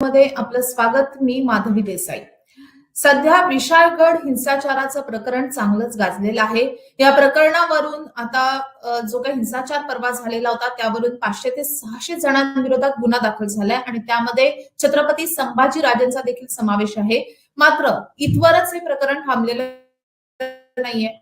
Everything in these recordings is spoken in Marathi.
मध्ये आपलं स्वागत मी माधवी देसाई. सध्या विशाळगड हिंसाचाराचं प्रकरण चांगलंच गाजलेलं आहे. या प्रकरणावरून आता जो काही हिंसाचार परवा झालेला होता त्यावरून पाचशे ते सहाशे जणांविरोधात गुन्हा दाखल झालाय आणि त्यामध्ये छत्रपती संभाजी राजेंचा देखील समावेश आहे. मात्र इथवरच हे प्रकरण थांबलेलं नाहीये.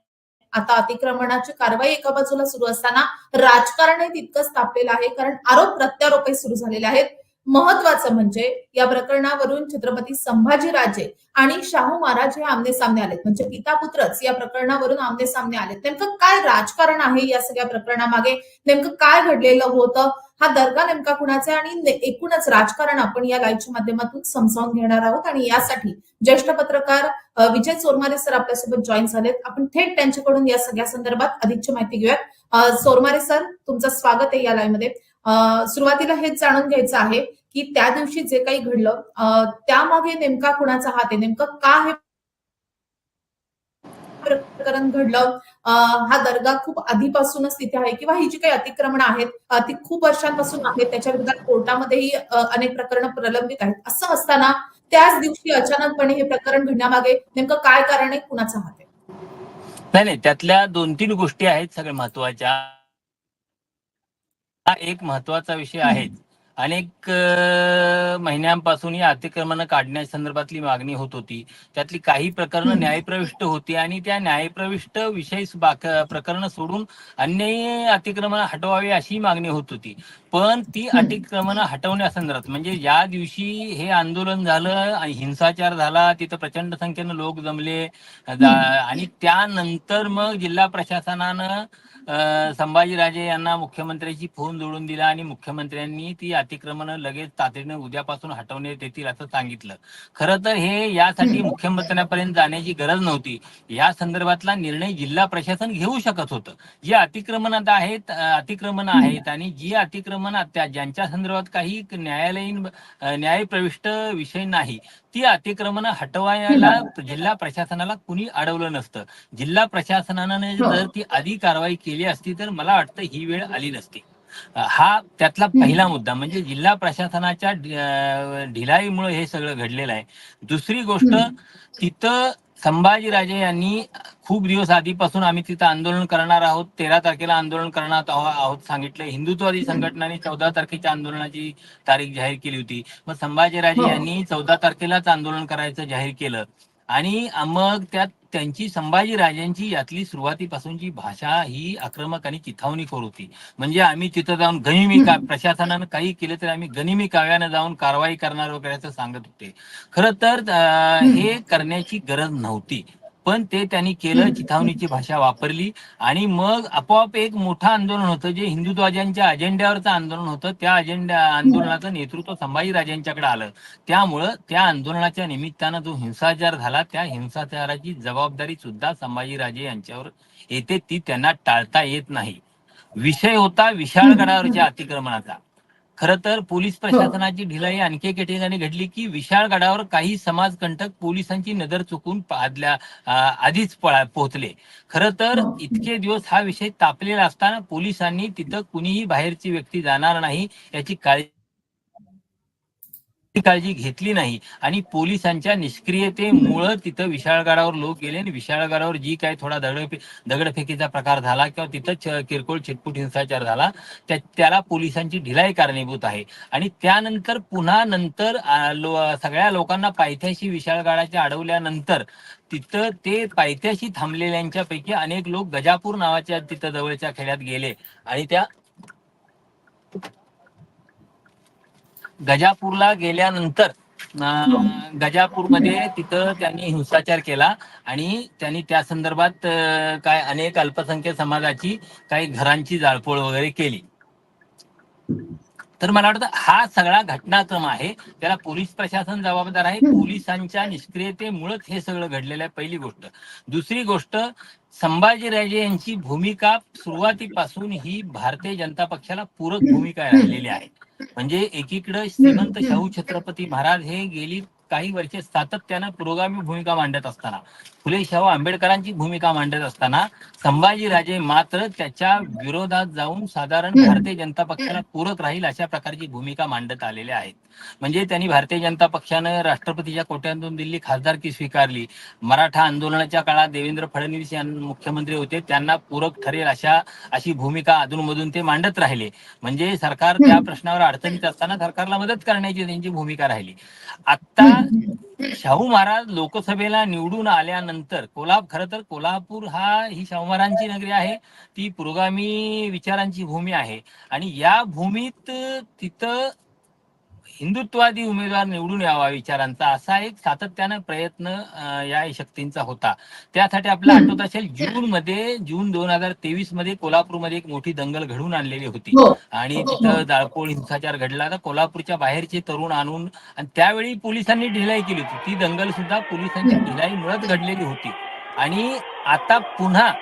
आता अतिक्रमणाची कारवाई एका बाजूला सुरू असताना राजकारण हे तितकंच तापलेलं आहे कारण आरोप प्रत्यारोपही सुरू झालेले आहेत. महत्वाचं म्हणजे या प्रकरणावरून छत्रपती संभाजीराजे आणि शाहू महाराज हे आमने सामने आलेत. म्हणजे पिता पुत्रच या प्रकरणावरून आमने सामने आलेत. नेमकं काय राजकारण आहे या सगळ्या प्रकरणामागे? नेमकं काय घडलेलं होतं? हा दर्गा नेमका कुणाचा आणि एकूणच राजकारण आपण या लाईव्हच्या माध्यमातून समजावून घेणार आहोत. आणि यासाठी ज्येष्ठ पत्रकार विजय चोरमारे सर आपल्यासोबत जॉईन झालेत. आपण थेट त्यांच्याकडून या सगळ्या संदर्भात अधिकची माहिती घेऊयात. चोरमारे सर तुमचं स्वागत आहे या लाईव्हमध्ये. सुरुवातीला हेच जाणून घ्यायचं आहे की त्या दिवशी जे काही घडलं त्यामागे नेमका कुणाचा हात आहे? नेमकं का हे प्रकरण घडलं? हा दर्गा खूप आधीपासूनच तिथे आहे किंवा ही जी काही अतिक्रमण आहेत ती खूप वर्षांपासून आहेत त्याच्या विरोधात कोर्टामध्येही अनेक प्रकरणं प्रलंबित आहेत. असं असताना त्याच दिवशी अचानकपणे हे प्रकरण घडण्यामागे नेमकं काय कारण आहे? कुणाचा हात आहे? नाही नाही त्यातल्या दोन तीन गोष्टी आहेत सगळ्या महत्त्वाच्या हा एक महत्त्वाचा विषय आहे. अनेक महिन्यांपासून या अतिक्रमण काढण्यासंदर्भातली मागणी होत होती. त्यातली काही प्रकरणं. न्यायप्रविष्ट होती आणि त्या न्यायप्रविष्ट विषय प्रकरणं सोडून अन्य अतिक्रमण हटवावी अशी मागणी होत होती. पण ती. अतिक्रमण हटवण्यासंदर्भात म्हणजे ज्या दिवशी हे आंदोलन झालं आणि हिंसाचार झाला तिथं प्रचंड संख्येनं लोक जमले. आणि त्यानंतर मग जिल्हा प्रशासनानं संभाजीराजे यांना मुख्यमंत्र्यांची फोन जोडून दिला आणि मुख्यमंत्र्यांनी ती अतिक्रमण लगेच तातडीनं उद्यापासून हटवण्यात येतील असं सांगितलं खरं तर हे यासाठी. मुख्यमंत्र्यांपर्यंत जाण्याची गरज नव्हती या संदर्भातला निर्णय जिल्हा प्रशासन घेऊ शकत होतं जे अतिक्रमणात आहेत अतिक्रमण. आहेत आणि जी अतिक्रमणात त्या ज्यांच्या संदर्भात काही न्यायालयीन न्यायप्रविष्ट विषय नाही ती अतिक्रमण हटवायला जिल्हा प्रशासनाला कुणी अडवलं नसतं. जिल्हा प्रशासनाने. जर ती आधी कारवाई केली असती तर मला वाटतं ही वेळ आली नसती. हा त्यातला पहिला मुद्दा म्हणजे जिल्हा प्रशासनाच्या ढिलाईमुळे हे सगळं घडलेलं आहे. दुसरी गोष्ट. तिथं संभाजीराजे यांनी खूप दिवस आधीपासून आम्ही तिथं आंदोलन करणार आहोत तेरा तारखेला आंदोलन करणार आहो- आहोत सांगितलं हिंदुत्ववादी संघटनांनी चौदा तारखेच्या आंदोलनाची तारीख जाहीर केली होती. मग संभाजीराजे हो. यांनी चौदा तारखेलाच आंदोलन करायचं जाहीर केलं. आणि मग त्यात त्यांची संभाजीराजांची यातली सुरुवातीपासूनची भाषा ही आक्रमक आणि चिथावणीखोर होती. म्हणजे आम्ही तिथं जाऊन गनिमी का प्रशासनानं काही केलं तरी आम्ही गनिमी काव्यानं जाऊन कारवाई करणार वगैरे असं सांगत होते. खरं तर. हे करण्याची गरज नव्हती. पण ते त्यांनी केलं चिथावणीची भाषा वापरली आणि मग आपोआप एक मोठं आंदोलन होतं जे हिंदुत्वाद्यांच्या अजेंड्यावरचं आंदोलन होतं. त्या अजेंडा आंदोलनाचं नेतृत्व संभाजीराजांच्याकडे आलं. त्यामुळं त्या आंदोलनाच्या निमित्तानं जो हिंसाचार झाला त्या हिंसाचाराची जबाबदारी सुद्धा संभाजीराजे यांच्यावर येते ती त्यांना टाळता येत नाही. विषय होता विशाळगडावरच्या अतिक्रमणाचा. खरं तर पोलीस प्रशासनाची ढिलाई आणखी एके ठिकाणी घडली की विशाळगडावर काही समाजकंटक पोलिसांची नजर चुकून आदल्या आधीच पोहोचले खरं तर हो. इतके दिवस हा विषय तापलेला असताना पोलिसांनी तिथं कुणीही बाहेरची व्यक्ती जाणार नाही याची काळजी काळजी घेतली नाही. आणि पोलिसांच्या निष्क्रियतेमुळं तिथं विशाळगडावर लोक गेले आणि विशाळगडावर जी काय थोडा दगड दगडफेकीचा प्रकार झाला किंवा तिथं किरकोळ छिटपूट हिंसाचार झाला त्या त्याला पोलिसांची ढिलाई कारणीभूत आहे. आणि त्यानंतर पुन्हा नंतर लो- सगळ्या लोकांना पायथ्याशी विशाळगडाच्या अडवल्यानंतर तिथं ते पायथ्याशी थांबलेल्यांच्या पैकी अनेक लोक गजापूर नावाच्या तिथं जवळच्या खेड्यात गेले आणि त्या गजापूरला गेल्यानंतर गजापूरमध्ये तिथं त्यांनी हिंसाचार केला आणि त्यांनी त्या संदर्भात काय अनेक अल्पसंख्याक समाजाची काही घरांची जाळपोळ वगैरे केली. तर मला वाटतं हा सगळा घटनाक्रम आहे त्याला पोलीस प्रशासन जबाबदार आहे. पोलिसांच्या निष्क्रियतेमुळेच हे सगळं घडलेलं आहे पहिली गोष्ट दुसरी गोष्ट संभाजीराजे यांची भूमिका सुरुवातीपासून ही भारतीय जनता पक्षाला पूरक भूमिका राहिलेली आहे म्हणजे एकीकडे श्रीमंत शाहू छत्रपती महाराज हे गेली काही वर्षे सातत्यानं पुरोगामी भूमिका मांडत असताना फुले शाहू आंबेडकरांची भूमिका मांडत असताना संभाजीराजे मात्र त्याच्या विरोधात जाऊन साधारण. भारतीय जनता पक्षाला पूरक राहील अशा प्रकारची भूमिका मांडत आलेले आहेत. म्हणजे त्यांनी भारतीय जनता पक्षानं राष्ट्रपतीच्या कोट्यातून दिल्ली खासदारकी स्वीकारली. मराठा आंदोलनाच्या काळात देवेंद्र फडणवीस यांना मुख्यमंत्री होते त्यांना पूरक ठरेल अशा अशी भूमिका अधूनमधून ते मांडत राहिले. म्हणजे सरकार त्या प्रश्नावर अडचणीत असताना सरकारला मदत करण्याची त्यांची भूमिका राहिली. आता शाहू महाराज लोकसभेला निवडून आल्यानंतर कोल्हाप खर तर कोल्हापूर हा ही शाहू महाराजांची नगरी आहे. ती पुरोगामी विचारांची भूमी आहे. आणि या भूमीत तिथं हिंदुत्वादी उमेदवार निवडून यावा विचारांचा असा एक सातत्यानं प्रयत्न या शक्तींचा होता त्यासाठी हम्म. आठवत असेल जून मध्ये जून दोन हजार तेवीसमध्ये कोल्हापूरमध्ये एक मोठी दंगल घडवून आणलेली होती हो आणि हो, तिथं हो. जाळपोळ हिंसाचार घडला तर कोल्हापूरच्या बाहेरचे तरुण आणून आणि त्यावेळी पोलिसांनी ढिलाई केली होती ती दंगल सुद्धा पोलिसांच्या. ढिलाईमुळेच घडलेली होती आणि आता पुन्हा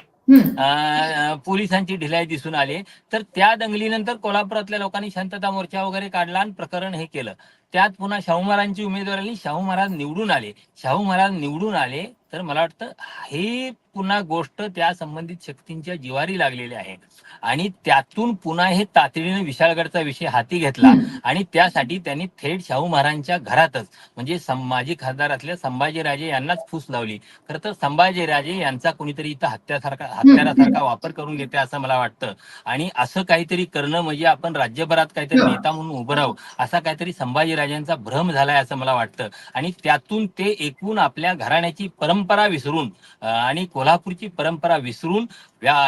पोलिसांची ढिलाई दिसून आली. तर त्या दंगलीनंतर कोल्हापुरातल्या लोकांनी शांतता मोर्चा वगैरे काढला आणि प्रकरण हे केलं. त्यात पुन्हा शाहू महाराजांची उमेदवारी शाहू महाराज निवडून आले. शाहू महाराज निवडून आले. तर मला वाटतं हे पुन्हा गोष्ट त्या संबंधित शक्तींच्या जिवारी लागलेली आहे. आणि त्यातून पुन्हा हे तातडीने विशाळगडचा विषय हाती घेतला. आणि त्यासाठी त्यांनी थेट शाहू महाराजांच्या घरातच म्हणजे माजी खासदार असलेल्या संभाजीराजे यांनाच फूस लावली. खरं तर संभाजीराजे यांचा कोणीतरी इथं हत्यासारखा हत्यारासारखा वापर करून घेते असं मला वाटतं. आणि असं काहीतरी करणं म्हणजे आपण राज्यभरात काहीतरी. नेता म्हणून उभं राहू असा काहीतरी संभाजीराजांचा भ्रम झालाय असं मला वाटतं. आणि त्यातून ते एकूण आपल्या घराण्याची परंपरा विसरून आणि कोल्हापूरची परंपरा विसरून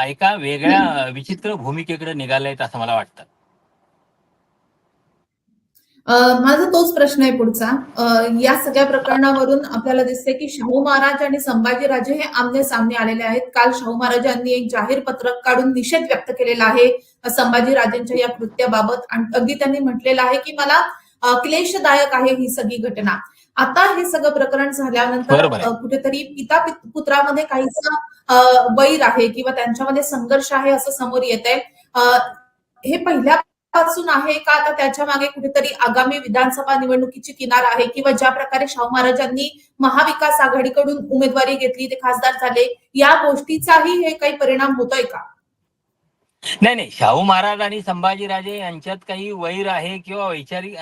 एका वेगळ्या विचित्र भूमिकेकडे निघाले आहेत असं मला वाटतं. माझा तोच प्रश्न आहे पुढचा. या सगळ्या प्रकरणावरून आपल्याला दिसते की शाहू महाराज आणि संभाजीराजे हे आमने सामने आलेले आहेत. काल शाहू महाराजांनी एक जाहीर पत्रक काढून निषेध व्यक्त केलेला आहे. संभाजीराजेंच्या या कृत्याबाबत आणि अगदी त्यांनी म्हटलेलं आहे की मला क्लेशदायक आहे ही सगळी घटना. आता हे सगळं प्रकरण झाल्यानंतर कुठेतरी पिता पित- पुत्रामध्ये काहीसा अं, वैर आहे किंवा त्यांच्यामध्ये संघर्ष आहे असं समोर येत आहे हे पहिल्यापासून आहे का? आता त्याच्यामागे कुठेतरी आगामी विधानसभा निवडणुकीची किनार आहे किंवा ज्या प्रकारे शाहू महाराजांनी महाविकास आघाडीकडून उमेदवारी घेतली ते खासदार झाले या गोष्टीचाही हे काही परिणाम होतोय का? नाही नाही शाहू महाराज आणि संभाजीराजे यांच्यात काही वैर आहे किंवा वैचारिक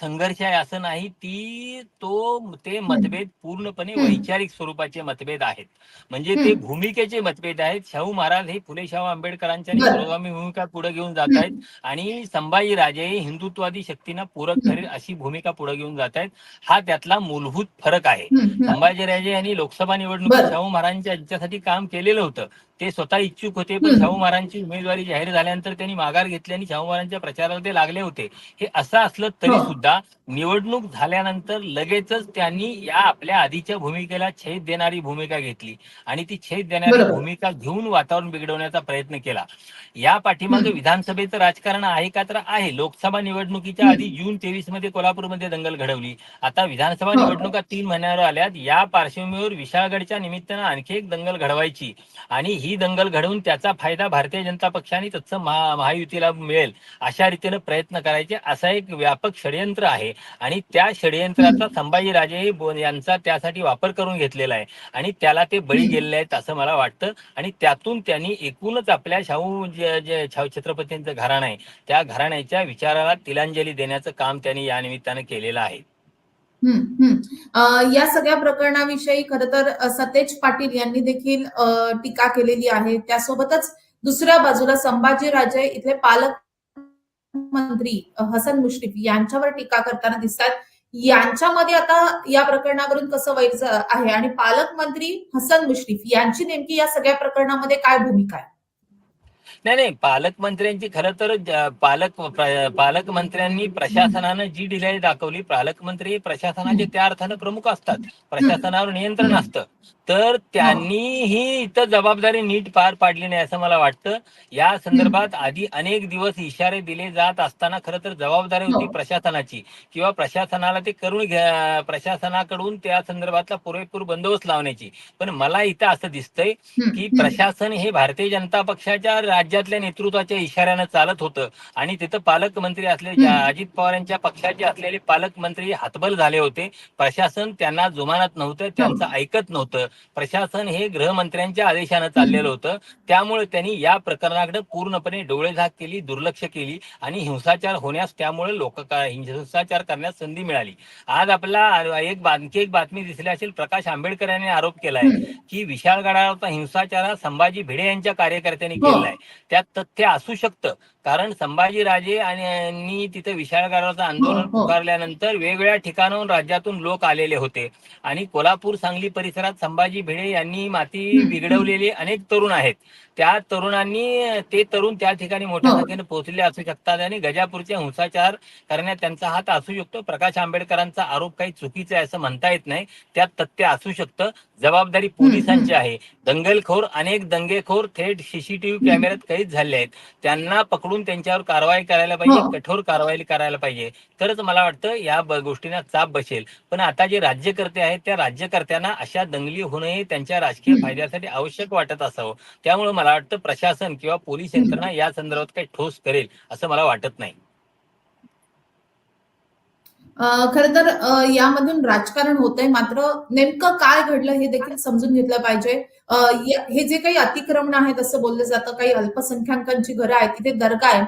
संघर्ष आहे असं नाही ती तो ते मतभेद पूर्णपणे. वैचारिक स्वरूपाचे मतभेद आहेत म्हणजे ते. भूमिकेचे मतभेद आहेत शाहू महाराज हे फुले शाहू आंबेडकरांच्या. पुरोगामी भूमिका पुढे घेऊन जात आहेत आणि संभाजीराजे हे हिंदुत्वादी शक्तींना पूरक. ठरेल अशी भूमिका पुढे घेऊन जात आहेत हा त्यातला मूलभूत फरक आहे. संभाजीराजे यांनी लोकसभा निवडणुकीत. शाहू महाराजांच्या यांच्यासाठी काम केलेलं होतं ते स्वतः इच्छुक होते पण. शाहू महाराजांची उमेदवारी जाहीर झाल्यानंतर त्यांनी माघार घेतली आणि शाहू महाराजांच्या प्रचाराला ते लागले होते हे असं असलं तरी. सुद्धा निवडणूक झाल्यानंतर लगेचच त्यांनी या आपल्या आधीच्या भूमिकेला छेद देणारी भूमिका घेतली आणि ती छेद देणारी. भूमिका घेऊन वातावरण बिघडवण्याचा प्रयत्न केला या पाठीमागे. विधानसभेचं राजकारण आहे का तर आहे लोकसभा निवडणुकीच्या. आधी जून तेवीसमध्ये कोल्हापूरमध्ये दंगल घडवली आता विधानसभा. निवडणुका तीन महिन्यावर आल्यात या पार्श्वभूमीवर विशाळगडच्या निमित्तानं आणखी एक दंगल घडवायची आणि ही दंगल घडवून त्याचा फायदा भारतीय जनता पक्षाने तत्सम महा महायुतीला मिळेल अशा रीतीने प्रयत्न करायचे असा एक व्यापक षडयंत्र आहे. आणि त्या षडयंत्राचा संभाजीराजे यांचा त्यासाठी वापर करून घेतलेला आहे. आणि त्याला ते बळी. गेलेले आहेत असं मला वाटतं. आणि त्यातून त्यांनी एकूणच आपल्या शाहू जे शाहू छत्रपतींचं घराणं आहे त्या घराण्याच्या विचाराला तिलांजली देण्याचं काम त्यांनी या निमित्तानं केलेलं आहे. या सगळ्या प्रकरणाविषयी खर तर सतेज पाटील यांनी देखील टीका केलेली आहे. त्यासोबतच दुसऱ्या बाजूला संभाजीराजे इथले पालकमंत्री मंत्री हसन मुश्रीफ यांच्यावर टीका करताना दिसतात. यांच्यामध्ये आता या प्रकरणावरून कसं वैर आहे? आणि पालकमंत्री हसन मुश्रीफ यांची नेमकी या सगळ्या प्रकरणामध्ये काय भूमिका आहे? नाही नाही पालकमंत्र्यांची खरं तर पालक पालकमंत्र्यांनी प्रशासनानं जी ढिलाई दाखवली पालकमंत्री प्रशासनाचे त्या अर्थानं प्रमुख असतात. प्रशासनावर नियंत्रण असतं. तर त्यांनी ही इथं जबाबदारी नीट पार पाडली नाही असं मला वाटतं. या संदर्भात आधी अनेक दिवस इशारे दिले जात असताना खरं तर जबाबदारी होती हो. प्रशासनाची. किंवा प्रशासनाला ते करून घ्या प्रशासनाकडून त्या संदर्भातला पुरेपूर बंदोबस्त लावण्याची. पण मला इथं असं दिसतंय की. प्रशासन हे भारतीय जनता पक्षाच्या राज्यात राज्यातल्या नेतृत्वाच्या इशाऱ्यानं चालत होतं. आणि तिथं पालकमंत्री असलेले. अजित पवार यांच्या पक्षाचे असलेले पालकमंत्री हातबल झाले होते. प्रशासन त्यांना जुमानत नव्हतं त्यांचं ऐकत नव्हतं. प्रशासन हे गृहमंत्र्यांच्या आदेशानं चाललेलं होतं. त्यामुळे त्यांनी या प्रकरणाकडे पूर्णपणे डोळेझाक केली दुर्लक्ष केली आणि हिंसाचार होण्यास त्यामुळे लोक हिंसाचार करण्यास संधी मिळाली. आज आपला एक आणखी एक बातमी दिसली असेल. प्रकाश आंबेडकर यांनी आरोप केलाय. की विशाळ गडावरचा हिंसाचार हा संभाजी भिडे यांच्या कार्यकर्त्यांनी हो. केलाय. त्यात तथ्य असू शकतं कारण संभाजीराजे आणि यांनी तिथे विशाळ गडावरचं आंदोलन हो, हो. पुकारल्यानंतर वेगवेगळ्या ठिकाणाहून राज्यातून लोक आलेले होते आणि कोल्हापूर सांगली परिसरात संभाजी भिडे यांनी माती. बिघडवलेले अनेक तरुण आहेत त्या तरुणांनी ते तरुण त्या ठिकाणी मोठ्या हो. संख्येने पोहोचले असू शकतात आणि गजापूरचे हिंसाचार करण्यात त्यांचा हात असू शकतो प्रकाश आंबेडकरांचा आरोप काही चुकीचा आहे असं म्हणता येत नाही त्यात तथ्य असू शकतं जबाबदारी पोलिसांची आहे. दंगलखोर अनेक दंगेखोर थेट सीसीटीव्ही. कॅमेऱ्यात कैद झाले आहेत. त्यांना पकडून त्यांच्यावर कारवाई करायला पाहिजे हो. कठोर कारवाई करायला पाहिजे. तरच मला वाटतं या गोष्टींना चाप बसेल. पण आता जे राज्यकर्ते आहेत त्या राज्यकर्त्यांना अशा दंगली होणं हे त्यांच्या राजकीय. फायद्यासाठी आवश्यक वाटत असावं. त्यामुळे मला वाटतं प्रशासन किंवा पोलीस यंत्रणा या संदर्भात काही ठोस करेल असं मला वाटत नाही. खर तर यामधून राजकारण होतंय. मात्र नेमकं काय घडलं हे देखील समजून घेतलं पाहिजे. हे जे काही अतिक्रमण आहेत असं बोललं जातं काही अल्पसंख्याकांची घरं आहेत तिथे दर्गा आहे.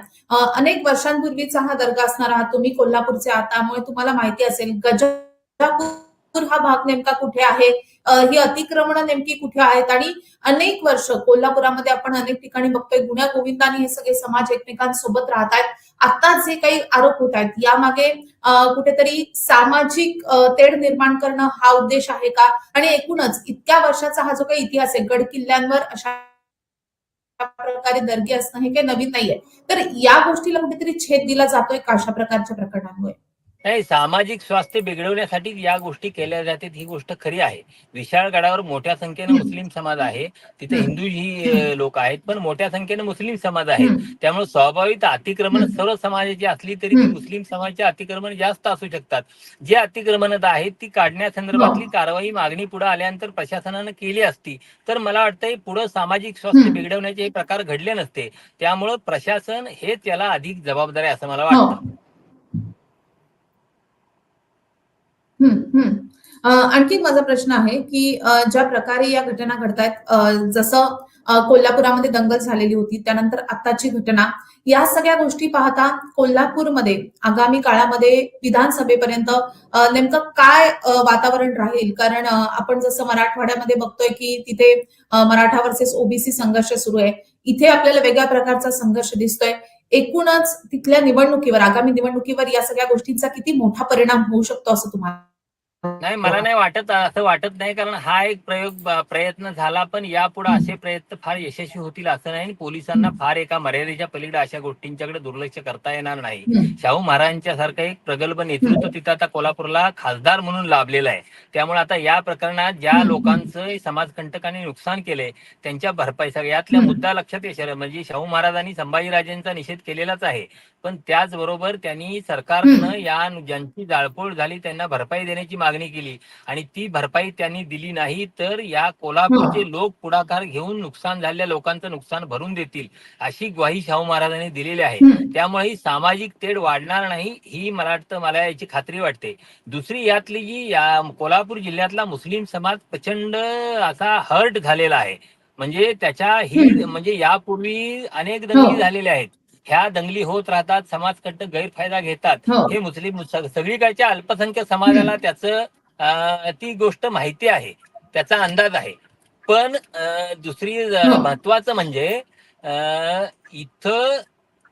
अनेक वर्षांपूर्वीचा हा दर्गा असणार आहात तुम्ही कोल्हापूरचे आहात. त्यामुळे तुम्हाला माहिती असेल गजापूर हा भाग नेमका कुठे आहे? ही अतिक्रमण नेमकी कुठे आहेत? आणि अनेक वर्ष कोल्हापुरामध्ये आपण अनेक ठिकाणी बघतोय गुण्या गोविंदाने हे सगळे समाज एकमेकांसोबत राहत आहेत. आता जे काही आरोप होत आहेत यामागे कुठेतरी सामाजिक तेढ निर्माण करणं हा उद्देश आहे का? आणि एकूणच इतक्या वर्षाचा हा जो काही इतिहास आहे गड किल्ल्यांवर अशा प्रकारे दर्गी असणं हे काही नवीन नाहीये. तर या गोष्टीला कुठेतरी छेद दिला जातोय का अशा प्रकारच्या प्रकरणांमुळे? नाही सामाजिक स्वास्थ्य बिघडवण्यासाठी या गोष्टी केल्या जातात ही गोष्ट खरी आहे विशाळ गडावर मोठ्या संख्येने. मुस्लिम समाज आहे तिथे. हिंदू ही लोक आहेत पण मोठ्या संख्येने मुस्लिम समाज आहेत हम्म, त्यामुळे स्वाभाविक अतिक्रमण. सर्व समाजाची असली तरी ती. मुस्लिम समाजाचे अतिक्रमण जास्त असू शकतात जे अतिक्रमण आहेत ती काढण्यासंदर्भातली हो. कारवाई मागणी पुढे आल्यानंतर प्रशासनानं केली असती तर मला वाटतं पुढे सामाजिक स्वास्थ्य. बिघडवण्याचे हे प्रकार घडले नसते त्यामुळं प्रशासन हेच याला अधिक जबाबदार आहे असं मला हो वाटतं आणखी माझा प्रश्न आहे की ज्या प्रकारे या घटना घडतायत जसं कोल्हापुरामध्ये दंगल झालेली होती त्यानंतर आताची घटना या सगळ्या गोष्टी पाहता कोल्हापूरमध्ये आगामी काळामध्ये विधानसभेपर्यंत नेमकं काय वातावरण राहील? कारण आपण जसं मराठवाड्यामध्ये बघतोय की तिथे मराठा वर्सेस ओबीसी संघर्ष सुरू आहे. इथे आपल्याला वेगळ्या प्रकारचा संघर्ष दिसतोय. एकूणच तिथल्या निवडणुकीवर आगामी निवडणुकीवर या सगळ्या गोष्टींचा किती मोठा परिणाम होऊ शकतो असं तुम्हाला नाही मला नाही वाटत असं वाटत नाही कारण हा एक प्रयोग प्रयत्न झाला पण यापुढे असे प्रयत्न फार यशस्वी होतील असं नाही पोलिसांना फार एका मर्यादेच्या पलीकडे अशा गोष्टींच्याकडे दुर्लक्ष करता येणार नाही. शाहू महाराजांच्या सारखं एक प्रगल्भ नेतृत्व तिथं आता कोल्हापूरला खासदार म्हणून लाभलेलं आहे त्यामुळे आता या प्रकरणात ज्या. लोकांचं समाजकंटकांनी नुकसान केलंय त्यांच्या भरपाई सगळ्यातल्या हम्म. मुद्दा लक्षात येईल म्हणजे शाहू महाराजांनी संभाजीराजेंचा निषेध केलेलाच आहे पण त्याचबरोबर त्यांनी सरकारनं. या ज्यांची जाळपोळ झाली त्यांना भरपाई देण्याची मागणी केली आणि ती भरपाई त्यांनी दिली नाही तर या कोल्हापूरचे लोक पुढाकार घेऊन नुकसान झालेल्या लोकांचं नुकसान भरून देतील अशी ग्वाही शाहू महाराजांनी दिलेली आहे. त्यामुळे ही सामाजिक तेढ वाढणार नाही ही मला वाटतं मला याची खात्री वाटते दुसरी यातली जी या कोल्हापूर जिल्ह्यातला मुस्लिम समाज प्रचंड असा हर्ट झालेला आहे म्हणजे त्याच्या ही. म्हणजे यापूर्वी अनेक दंगली हो. झालेल्या आहेत ह्या दंगली होत राहतात समाजकंटक गैरफायदा घेतात. हो. हे मुस्लिम सगळीकडच्या अल्पसंख्याक समाजाला त्याचं ती गोष्ट माहिती आहे. त्याचा अंदाज आहे. पण दुसरी हो. महत्वाचं म्हणजे अं, इथं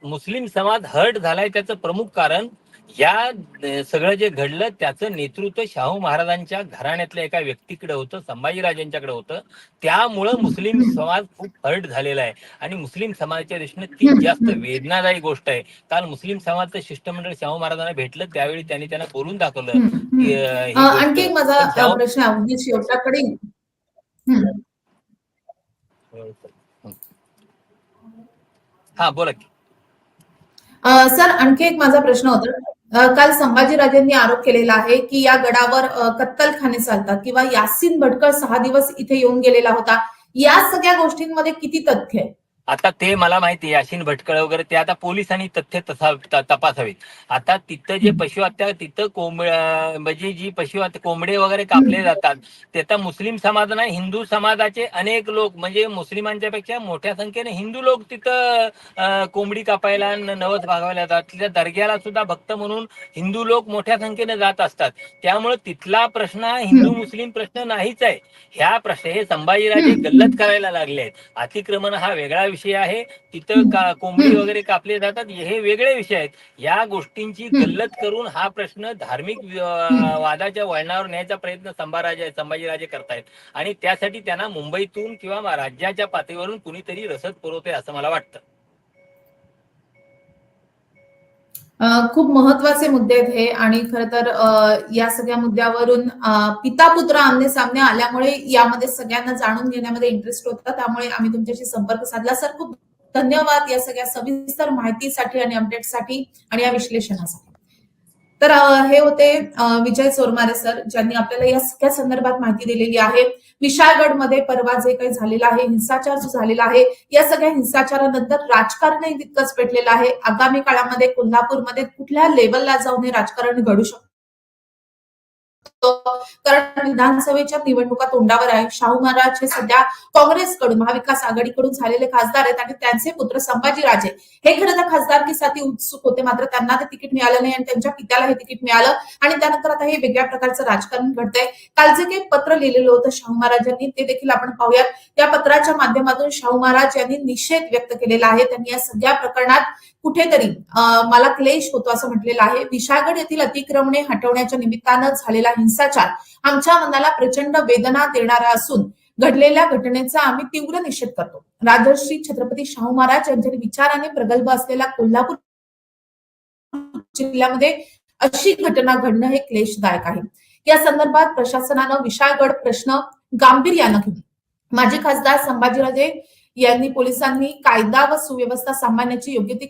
मुस्लिम समाज हर्ट झालाय त्याचं प्रमुख कारण या सगळं जे घडलं त्याचं नेतृत्व शाहू महाराजांच्या घराण्यातल्या एका व्यक्तीकडे होतं संभाजीराजांच्याकडे होतं. त्यामुळं मुस्लिम समाज खूप हर्ट झालेला आहे. आणि मुस्लिम समाजाच्या दृष्टीने ती जास्त. वेदनादायी गोष्ट आहे. काल मुस्लिम समाजाचं शिष्टमंडळ शाहू महाराजांना भेटलं त्यावेळी त्यांनी त्यांना बोलून दाखवलं आणखी माझा प्रश्न. हा बोला की. सर आणखी एक माझा प्रश्न होता. काल संभाजीराजेंनी आरोप केलेला आहे की या गडावर कत्तलखाने चालतात किंवा यासीन भटकळ सहा दिवस इथे येऊन गेलेला होता. या सगळ्या गोष्टींमध्ये किती तथ्य आहे? आता ते मला माहिती आहे याशीन भटकळ वगैरे ते आता पोलिसांनी तथ्य तपासावेत आता तिथं जे हम्म. पशुहत्या तिथं कोंब अं, म्हणजे जी पशुहत्या कोंबडे वगैरे कापले जातात ते तर मुस्लिम समाज नाही हिंदू समाजाचे अनेक लोक म्हणजे मुस्लिमांच्या पेक्षा मोठ्या संख्येने हिंदू लोक तिथं कोंबडी कापायला नवस भागवायला जातात तिथल्या दर्ग्याला सुद्धा भक्त म्हणून हिंदू लोक मोठ्या संख्येने जात असतात त्यामुळे तिथला प्रश्न हा हिंदू. मुस्लिम प्रश्न नाहीच आहे ह्या प्रश्न हे संभाजीराजे. गल्लत करायला लागले आहेत अतिक्रमण हा वेगळा विषय आहे तिथं का कोंबडी. वगैरे कापले जातात हे वेगळे विषय आहेत. या गोष्टींची. गल्लत करून हा प्रश्न धार्मिक वादाच्या वळणावर न्यायचा प्रयत्न संभाराजे संभाजीराजे करतायत. आणि त्यासाठी त्यांना मुंबईतून किंवा राज्याच्या पातळीवरून कुणीतरी रसद पुरवते असं मला वाटतं. खूप महत्त्वाचे मुद्दे आहेत हे आणि खर तर या सगळ्या मुद्द्यावरून पिता पुत्र आमने सामने आल्यामुळे यामध्ये सगळ्यांना जाणून घेण्यामध्ये इंटरेस्ट होता. त्यामुळे आम्ही तुमच्याशी संपर्क साधला. सर खूप धन्यवाद या सगळ्या सविस्तर माहितीसाठी आणि अपडेटसाठी आणि या विश्लेषणासाठी. तर हे होते अ, विजय चोरमारे सर ज्यांनी आपल्याला या सगळ्या संदर्भात माहिती दिलेली आहे. विशाळगडमध्ये परवा जे काही झालेला आहे हिंसाचार जो झालेला आहे या सगळ्या हिंसाचारानंतर राजकारणही तितकंच पेटलेलं आहे. आगामी काळामध्ये कोल्हापूरमध्ये कुठल्या लेवलला जाऊन हे राजकारण घडू शकतं? कारण विधानसभेच्या निवडणुका तोंडावर आहे शाहू महाराज हे सध्या काँग्रेसकडून महाविकास आघाडीकडून झालेले खासदार आहेत आणि त्यांचे पुत्र संभाजीराजे हे खरं तर खासदारकीसाठी उत्सुक होते. मात्र त्यांना ते तिकीट मिळालं नाही आणि त्यांच्या पित्याला हे तिकीट मिळालं आणि त्यानंतर आता हे वेगळ्या प्रकारचं राजकारण घडतंय. काल जे काही पत्र लिहिलेलं होतं शाहू महाराजांनी ते देखील आपण पाहूयात. त्या पत्राच्या माध्यमातून शाहू महाराज यांनी निषेध व्यक्त केलेला आहे. त्यांनी या सगळ्या प्रकरणात कुठेतरी अं, मला क्लेश होतो असं म्हटलेलं आहे. विशाळगड येथील अतिक्रमणे हटवण्याच्या निमित्तानं झालेला हिंसाचार आमच्या मनाला प्रचंड वेदना देणारा असून घडलेल्या घटनेचा आम्ही तीव्र निषेध करतो. राजर्षी छत्रपती शाहू महाराज यांच्या विचाराने प्रगल्भ असलेला कोल्हापूर जिल्ह्यामध्ये अशी घटना घडणं हे क्लेशदायक आहे. या संदर्भात प्रशासनानं विशाळगड प्रश्न गांभीर्यानं घेऊन माजी खासदार संभाजीराजे यांनी पोलिसांनी कायदा व सुव्यवस्था सांभाळण्याची योग्य ती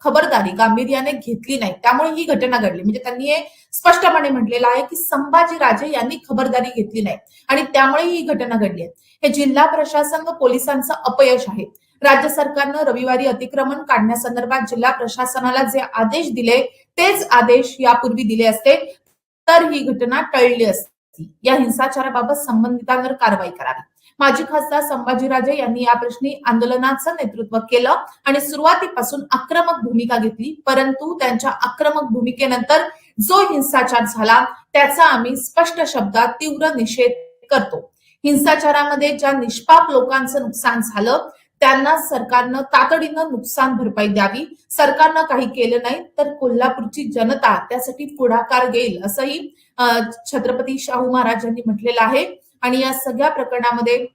खबरदारी गांभीर्याने घेतली नाही. त्यामुळे ही घटना घडली. म्हणजे त्यांनी हे स्पष्टपणे म्हटलेलं आहे की संभाजीराजे यांनी खबरदारी घेतली नाही. आणि त्यामुळे ही घटना घडली आहे. हे जिल्हा प्रशासन व पोलिसांचं अपयश आहे. राज्य सरकारनं रविवारी अतिक्रमण काढण्यासंदर्भात जिल्हा प्रशासनाला जे आदेश दिले तेच आदेश यापूर्वी दिले असते. तर ही घटना टळली असती. या हिंसाचाराबाबत संबंधितांवर कारवाई करावी. माजी खासदार संभाजीराजे यांनी या प्रश्नी आंदोलनाचं नेतृत्व केलं आणि सुरुवातीपासून आक्रमक भूमिका घेतली. परंतु त्यांच्या आक्रमक भूमिकेनंतर जो हिंसाचार झाला त्याचा आम्ही स्पष्ट शब्दात तीव्र निषेध करतो. हिंसाचारामध्ये ज्या निष्पाप लोकांचं नुकसान झालं त्यांना सरकारनं तातडीनं नुकसान भरपाई द्यावी. सरकारनं काही केलं नाही तर कोल्हापूरची जनता त्यासाठी पुढाकार घेईल असंही अं, छत्रपती शाहू महाराज यांनी म्हटलेलं आहे. आणि या सगळ्या प्रकरणामध्ये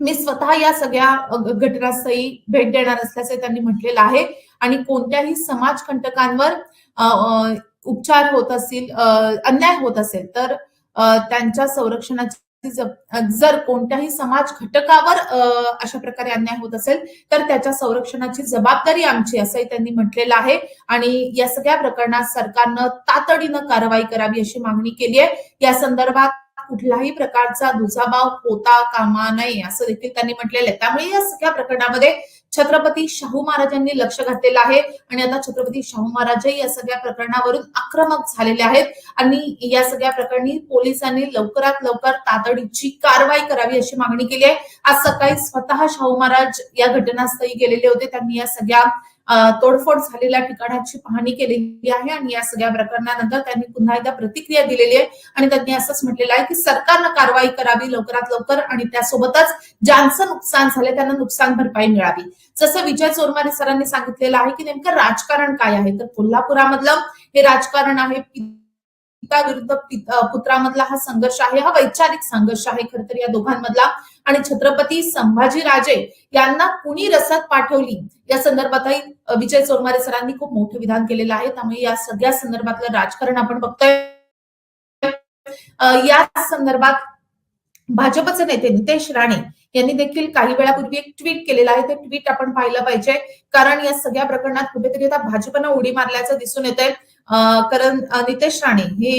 मी स्वतः या सगळ्या घटनास्थळी भेट देणार असल्याचे त्यांनी म्हटलेलं आहे. आणि कोणत्याही समाजकंटकांवर अ, उपचार होत असतील अ, अन्याय होत असेल तर त्यांच्या संरक्षणाची जर कोणत्याही समाज घटकावर अशा प्रकारे अन्याय होत असेल तर त्याच्या संरक्षणाची जबाबदारी आमची असंही त्यांनी म्हटलेलं आहे. आणि या सगळ्या प्रकरणात सरकारनं तातडीनं कारवाई करावी अशी मागणी केली आहे. या संदर्भात कुठलाही प्रकारचा दुजाभाव होता कामा नये असं देखील त्यांनी म्हटलेलं आहे. त्यामुळे या सगळ्या प्रकरणामध्ये छत्रपती शाहू महाराजांनी लक्ष घातलेलं आहे आणि आता छत्रपती शाहू महाराजही या सगळ्या प्रकरणावरून आक्रमक झालेले आहेत आणि या सगळ्या प्रकरणी पोलिसांनी लवकरात लवकर तातडीची कारवाई करावी अशी मागणी केली आहे. आज सकाळी स्वतः शाहू महाराज या घटनास्थळी गेलेले होते. त्यांनी या सगळ्या तोडफोड झालेल्या ठिकाणाची पाहणी केलेली आहे आणि या सगळ्या प्रकरणानंतर त्यांनी पुन्हा एकदा प्रतिक्रिया दिलेली आहे. आणि त्यांनी असंच म्हटलेलं आहे की सरकारनं कारवाई करावी लवकरात लवकर आणि त्यासोबतच ज्यांचं नुकसान झालं त्यांना नुकसान भरपाई मिळावी. जसं विजय चोरमारे सरांनी सांगितलेलं आहे की नेमकं राजकारण काय आहे? तर कोल्हापुरामधलं हे राजकारण आहे. पिता विरुद्ध पुत्रामधला हा संघर्ष आहे. हा वैचारिक संघर्ष आहे खर तर या दोघांमधला. आणि छत्रपती संभाजीराजे यांना कुणी रसात पाठवली? या संदर्भातही विजय चोरमारे सरांनी खूप मोठं विधान केलेलं आहे. त्यामुळे या सगळ्या संदर्भातलं राजकारण आपण बघतोय. या संदर्भात भाजपचे नेते नितेश राणे यांनी देखील काही वेळापूर्वी एक ट्विट केलेलं आहे. ते ट्विट आपण पाहिलं पाहिजे. कारण या सगळ्या प्रकरणात कुठेतरी आता भाजपनं उडी मारल्याचं दिसून येत आहे कारण नितेश राणे हे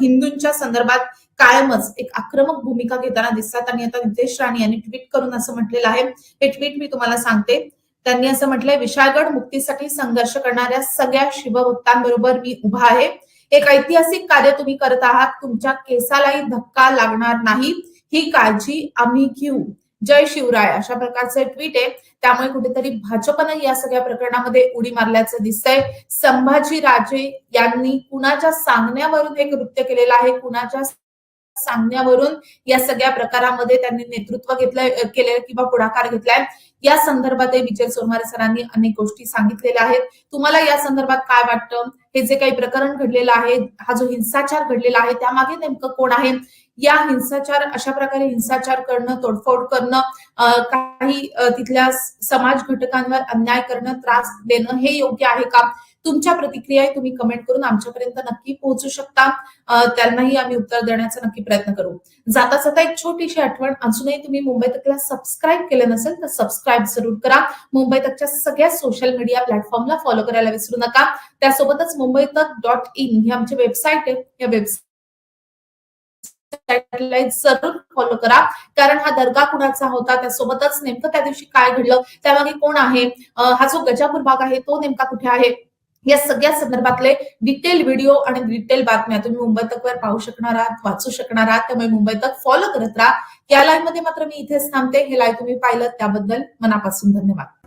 हिंदूंच्या संदर्भात कायमच एक आक्रमक भूमिका घेताना दिसतात आणि आता नितेश राणे यांनी ट्विट करून असं म्हटलेलं आहे. हे ट्विट मी तुम्हाला सांगते. त्यांनी असं म्हटलंय विशाळगड मुक्तीसाठी संघर्ष करणाऱ्या सगळ्या शिवभक्तांबरोबर मी उभा आहे. एक ऐतिहासिक कार्य तुम्ही करत आहात. तुमच्या केसालाही धक्का लागणार नाही. ही काळजी आम्ही घेऊ. जय शिवराय अशा प्रकारचं ट्विट आहे. त्यामुळे कुठेतरी भाजपनं या सगळ्या प्रकरणामध्ये उडी मारल्याचं दिसतंय. संभाजी राजे यांनी कुणाच्या सांगण्यावरून हे कृत्य केलेलं आहे? कुणाच्या सांगण्यावरून या सगळ्या प्रकारामध्ये त्यांनी नेतृत्व घेतलं केलं किंवा पुढाकार घेतलाय. या संदर्भात विजय सोनवारे सरांनी अनेक गोष्टी सांगितलेल्या आहेत. तुम्हाला या संदर्भात काय वाटतं? हे जे काही प्रकरण घडलेलं आहे हा जो हिंसाचार घडलेला आहे त्यामागे नेमकं कोण आहे? या हिंसाचार अशा प्रकारे हिंसाचार करणं तोडफोड करणं काही तिथल्या समाज घटकांवर अन्याय करणं त्रास देणं हे योग्य आहे का? तुमच्या प्रतिक्रिया तुम्ही कमेंट करून आमच्यापर्यंत नक्की पोहोचू शकता. त्यांनाही आम्ही उत्तर देण्याचा नक्की प्रयत्न करू. जाता जाता एक छोटीशी आठवण अजूनही तुम्ही मुंबई तकला सबस्क्राईब केलं नसेल तर सबस्क्राईब जरूर करा. मुंबई तकच्या सगळ्या सोशल मीडिया प्लॅटफॉर्मला फॉलो करायला विसरू नका. त्यासोबतच मुंबई तक डॉट इन ही आमची वेबसाईट आहे. या वेबसाईट जरूर फॉलो करा. कारण हा दर्गा कुणाचा होता त्यासोबतच नेमकं त्या दिवशी काय घडलं त्यामागे कोण आहे हा जो गजापूर भाग आहे तो नेमका कुठे आहे? या सगळ्या संदर्भातले डिटेल व्हिडिओ आणि डिटेल बातम्या तुम्ही मुंबई तकवर पाहू शकणार आहात वाचू शकणार आहात. त्यामुळे मुंबई तक फॉलो करत राहा. या लाईव्हमध्ये मात्र मी इथेच थांबते. हे लाईव्ह तुम्ही पाहिलं. त्याबद्दल मनापासून धन्यवाद.